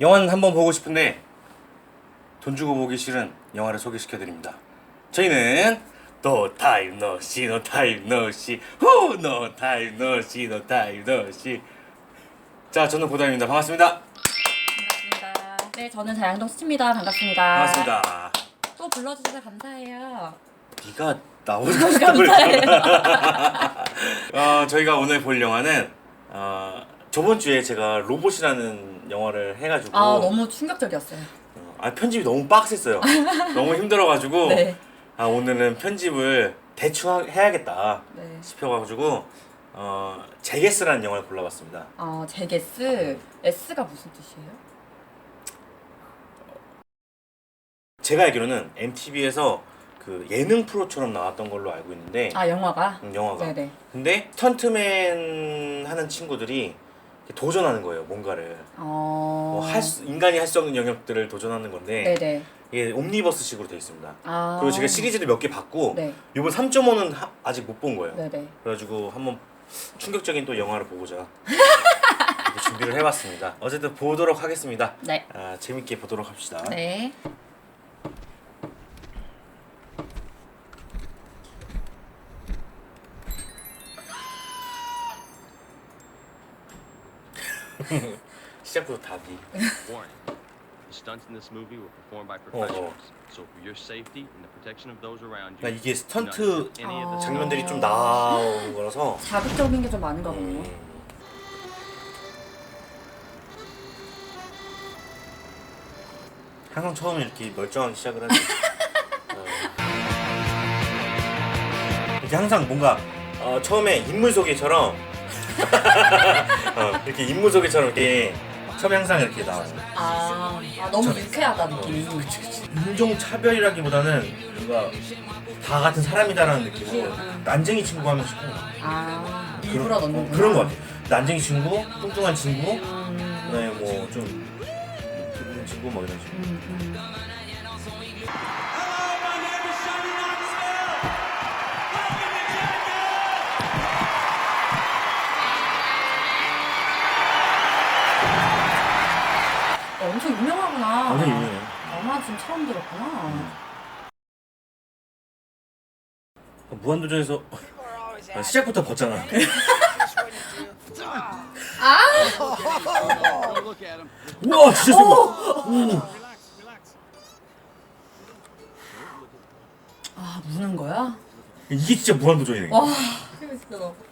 영화는 한번 보고 싶은데 돈 주고 보기 싫은 영화를 소개시켜 드립니다. 저희는 No time no see no time no see 후 no time no see no time no see 자 저는 고담입니다. 반갑습니다. 반갑습니다. 네, 저는 자양동 수치입니다. 반갑습니다. 반갑습니다. 또 불러주셔서 감사해요. 네가 나오는 감사해요. 어, 저희가 오늘 볼 영화는 어, 저번 주에 제가 로봇이라는 영화를 해가지고 아, 너무 충격적이었어요. 어, 아 편집이 너무 빡셌어요. 너무 힘들어가지고 네. 아 오늘은 편집을 대충 하- 해야겠다 네. 싶어가지고 어 제게스라는 영화를 골라봤습니다. 어, 제게스. S가 무슨 뜻이에요? 제가 알기로는 MTV에서 그 예능 프로처럼 나왔던 걸로 알고 있는데 아, 영화가? 음, 영화가. 네네. 근데 스턴트맨 하는 친구들이 도전하는 거예요, 뭔가를. 어. 뭐 할 수- 인간이 할 수 없는 영역들을 도전하는 건데 네네. 이게 옴니버스식으로 되어 있습니다. 아. 그리고 제가 시리즈를 몇 개 봤고 네. 이번 3.5는 아직 못 본 거예요. 네네. 그래가지고 한번 충격적인 또 영화를 보고자 준비를 해봤습니다. 어쨌든 보도록 하겠습니다. 네. 아, 재밌게 보도록 합시다. 네. 시작부터 답이. Warning. The stunts in this movie were performed by oh. professionals. So for your safety and the protection of those around you, 나 이게 스턴트 use any of the 아. 장면들이 좀 나오는 거라서 자극적인 게 좀 많은가 보네요. 음, 항상 처음에 이렇게 멀쩡하게 시작을 하지. 어. 이렇게 항상 뭔가 어, 처음에 인물 소개처럼 어, 이렇게 인물 소개처럼 이렇게 처음에 항상 이렇게 나와요. 아, 아 너무 유쾌하다, 느낌이. 인종 차별이라기보다는 뭔가 다 같은 사람이다라는 느낌으로 난쟁이 친구 하면 싶고 아, 일부러 넣는구나. 그런 거 같아. 난쟁이 친구, 뚱뚱한 친구, 음, 그다음에 뭐좀 기분 친구 뭐 이런 식으로. 엄청 유명하구나. 완전 유명해. 영화 지금 처음 들었구나. 어, 무한도전에서 아, 시작부터 벗잖아. at him. 우와 진짜 세고. 아, 무는 거야? 이게 진짜 무한도전이네. 와, 재밌어.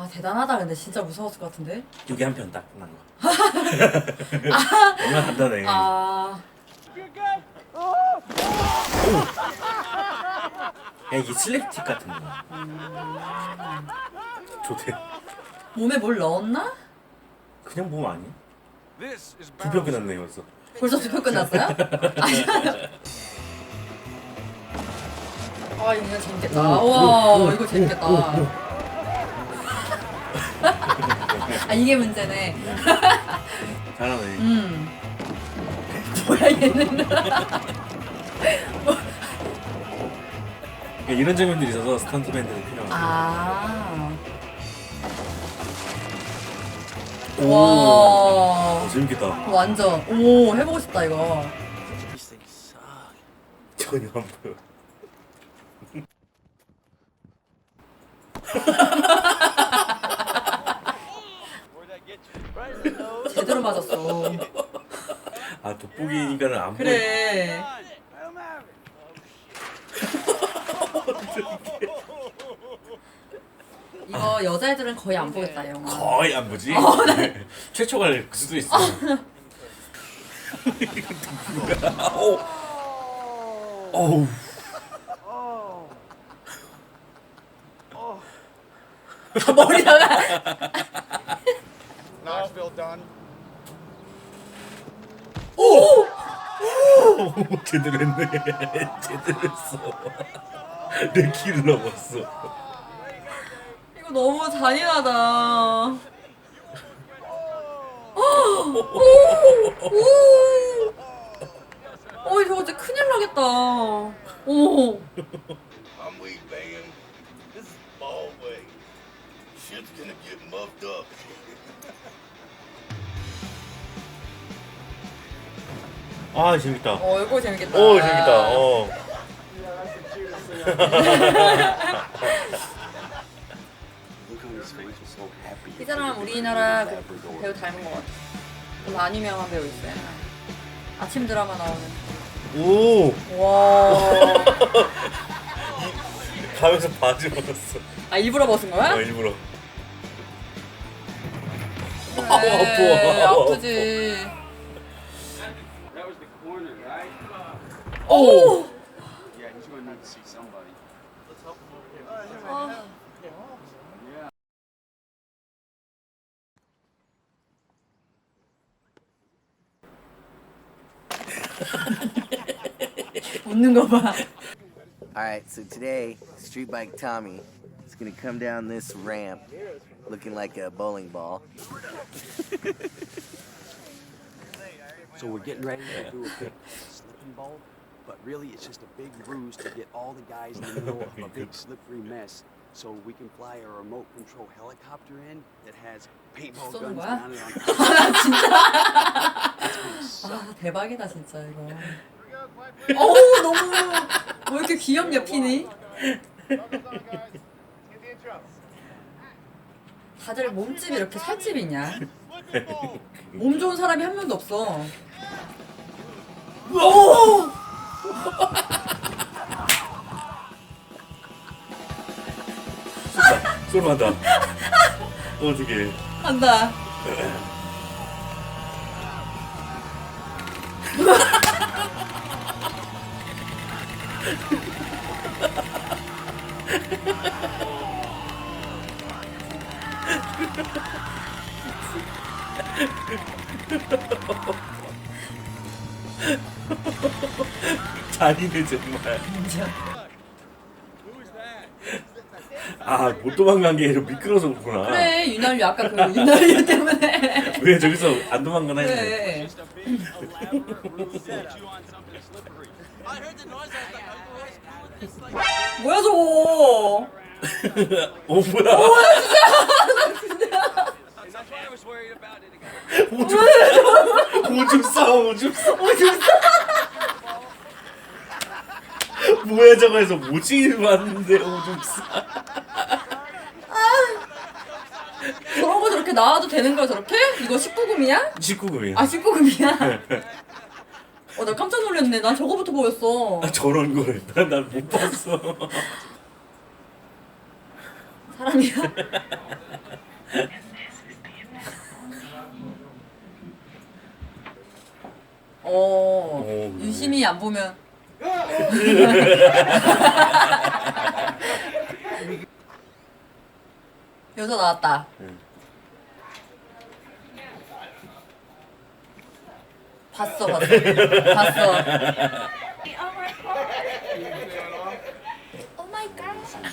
아, 대단하다, 근데 진짜 무서웠을 것 같은데? 여기 한 편 딱 끝난 거. 얼마나 간단해. 아, 야 이게 슬랩틱 같은 거. 좋대. 몸에 뭘 넣었나? 그냥 보면 아니야? 두편 끝났네 벌써. 벌써 두편 끝났어요? 아, 이거 재밌겠다. 와, 이거 재밌겠다. 아, 이게 문제네. 잘하네. 음. 뭐야, 얘는. 그러니까 이런 장면들이 있어서 스턴트맨들이 필요한. 아. 오. 와. 재밌겠다. 완전. 오, 해보고 싶다, 이거. 전혀 안 보여. 제대로 맞았어. 아 돋보기니까는 안 그래. 이거 여자애들은 거의 안 보겠다 영화. 거의 안 보지. 어, 네. 최초가 될 그 수도 있어. 아. 오. 어. 머리 나가. Knoxville done. 오! 제대로 했네. 제대로 했어. 내 키를 넘었어. 이거 너무 잔인하다. 어, 이거 어째 큰일 나겠다. 어머. Shit's gonna get muffed up. 아 재밌다. 어, 이거 재밌겠다. 오 재밌다. 어. Look on his face, was so happy. 이 사람 우리나라 그 배우 닮은 것 같아. 좀안 유명한 배우 있어요. 아침 드라마 나오는. 오 와. 가면서 바지 벗었어. 아 일부러 벗은 거야? 어, 일부러. 그래, 아파. 아프지. That was the corner, right? 오. Yeah, he's gonna need to see somebody. 아. 웃는 거 봐. Alright, so today, Street Bike Tommy is gonna come down this ramp looking like a bowling ball. So we're getting ready to do a big slipping bowl, but really it's just a big ruse to get all the guys in the middle of a big slippery mess. So we can fly a remote control helicopter in that has paintball 쏘는 guns 거야? mounted on 아 대박이다 진짜 이거. 어우 너무 왜 이렇게 귀엽냐 피니? 다들 몸집이 이렇게 살집이 있냐? 몸 좋은 사람이 한 명도 없어. 오! 쏠만다. 어떻게? 한다. 잔인해 정말. 아 못 도망간 게 아니라 미끄러서 그렇구나. 그래 윤활유 아까 그 윤활유 때문에. 왜 저기서 안 도망가나 했네. 그래. 뭐야 저거? 어 뭐야? It again. 오줌 오줌 싸움 오줌 싸움 오줌 싸움. 뭐야 저거에서 뭐지 왔는데 오줌 싸. 저런 거 저렇게 나와도 되는 거야 저렇게? 이거 19금이야? 19금이야. 아 19금이야? 어 나 깜짝 놀랐네 난 저거부터 보였어 아, 저런 걸 난 못 봤어. 사람이야? 어 오, 유심히 안 보면 여자 나왔다. 봤어 봤어. 봤어.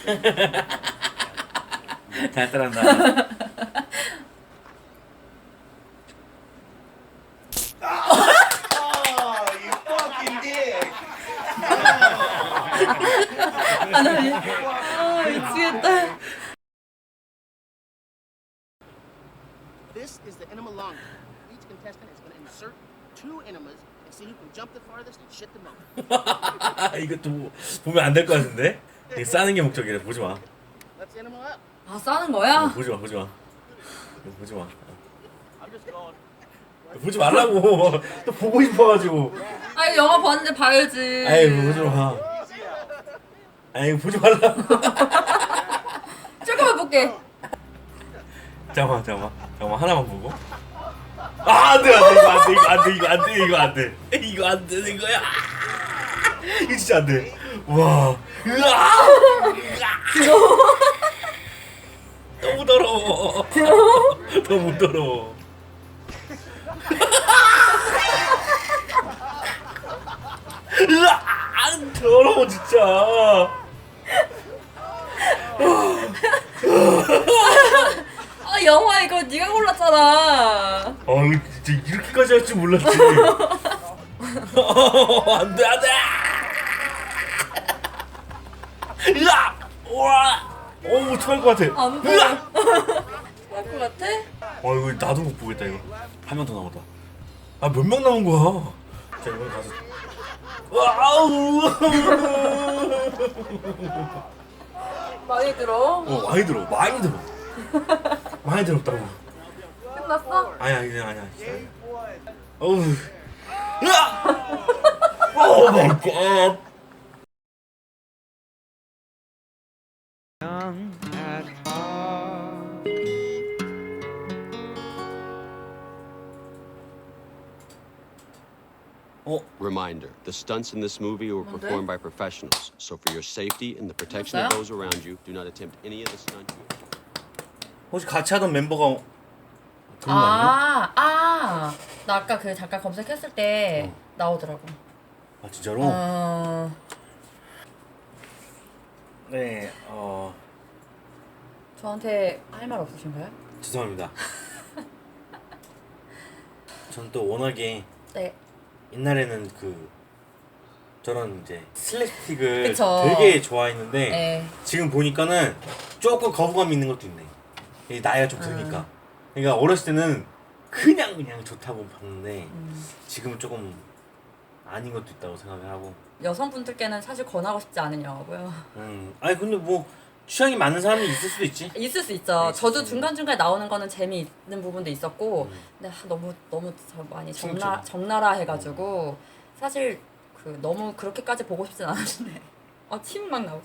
잘 따라한다. 아나 아 미치겠다 This is the enema long. Each contestant is going to insert two enemas and see who can jump the farthest and shit the most. 이것도 뭐- 보면 안 될 것 같은데? 이거 싸는 게 목적이라 보지 마. Let's enema up. 아 싸는 거야? 보지 마, 보지 마. 보지 마. I'm just going. 보지 말라고. 또 보고 싶어가지고. 아 이거 영화 봤는데 봐야지 아이 보지 마. 아이 보지 말라고. 조금만 볼게 잠깐만, 잠깐만, 잠깐만 하나만 보고. 아, 안 돼, 안 돼, 이거 안 돼, 이거 안 돼, 이거 안 돼, 이거 안 돼, 이거 안 되는 거야. 이거 진짜 안 돼. 와, 으아, 너무 더러워. 너무 더러워. 으아, 더러워 진짜. 아 영화 이거 네가 골랐잖아. 아유 진짜 이렇게까지 할 줄 몰랐지. 안돼 안돼. 으아, 와, 어우 토할 것 같아. 안 돼. 으아. 할것 같아? 어 이거 나도 못 보겠다 이거 한 명더 나오다 아 몇명 나온 거야 자 이번에 가서 와우. 많이 들어. 어 많이 들어. 많이 들어. 많이 들었다고. 끝났어? 아니야 그냥 아니야 어우. 오 마이 갓 Reminder the stunts in this movie were performed by professionals, so for your safety and the protection of those around you, do not attempt any of the stunts you 혹시 같이 하던 멤버가 그런 거 아니야? 아, 아. 나 아까 그 잠깐 검색했을 때 나오더라고. 아 진짜로? 어. 네, 어 저한테 할 말 없으신가요? 죄송합니다. 전 또 워낙에 네. 옛날에는 그 저런 이제 슬랩스틱을 그쵸. 되게 좋아했는데 네. 지금 보니까는 조금 거부감 있는 것도 있네. 이 나이가 좀 드니까. 그러니까 어렸을 때는 그냥 그냥 좋다고 봤는데 음. 지금은 조금 아닌 것도 있다고 생각을 하고. 여성분들께는 사실 권하고 싶지 않은 영화고요. 음, 아니 근데 뭐 취향이 맞는 사람이 있을 수도 있지. 있을 수 있죠. 네, 저도 중간 중간에 나오는 거는 재미있는 부분도 있었고, 음. 근데 아, 너무 너무 저 많이. 적나 적나라 해가지고 사실 그 너무 그렇게까지 보고 싶진 않았는데, 아침 막 나오.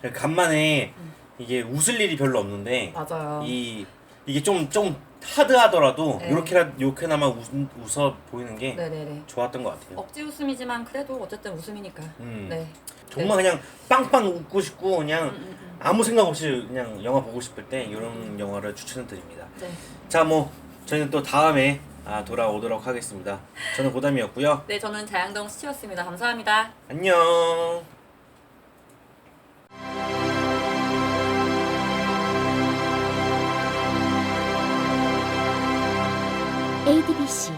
그냥 간만에 음. 이게 웃을 일이 별로 없는데 맞아요. 이 이게 좀 좀 하드하더라도 네. 요렇게라 요렇게나마 웃, 웃어 보이는 게 네네네. 좋았던 것 같아요. 억지 웃음이지만 그래도 어쨌든 웃음이니까. 음. 네. 정말 그냥 빵빵 웃고 싶고 그냥 음, 음, 음. 아무 생각 없이 그냥 영화 보고 싶을 때 이런 영화를 추천드립니다. 네. 자, 뭐 저희는 또 다음에 아, 돌아오도록 하겠습니다. 저는 고담이었고요. 네, 저는 자양동 수치였습니다. 감사합니다. 안녕. ADBC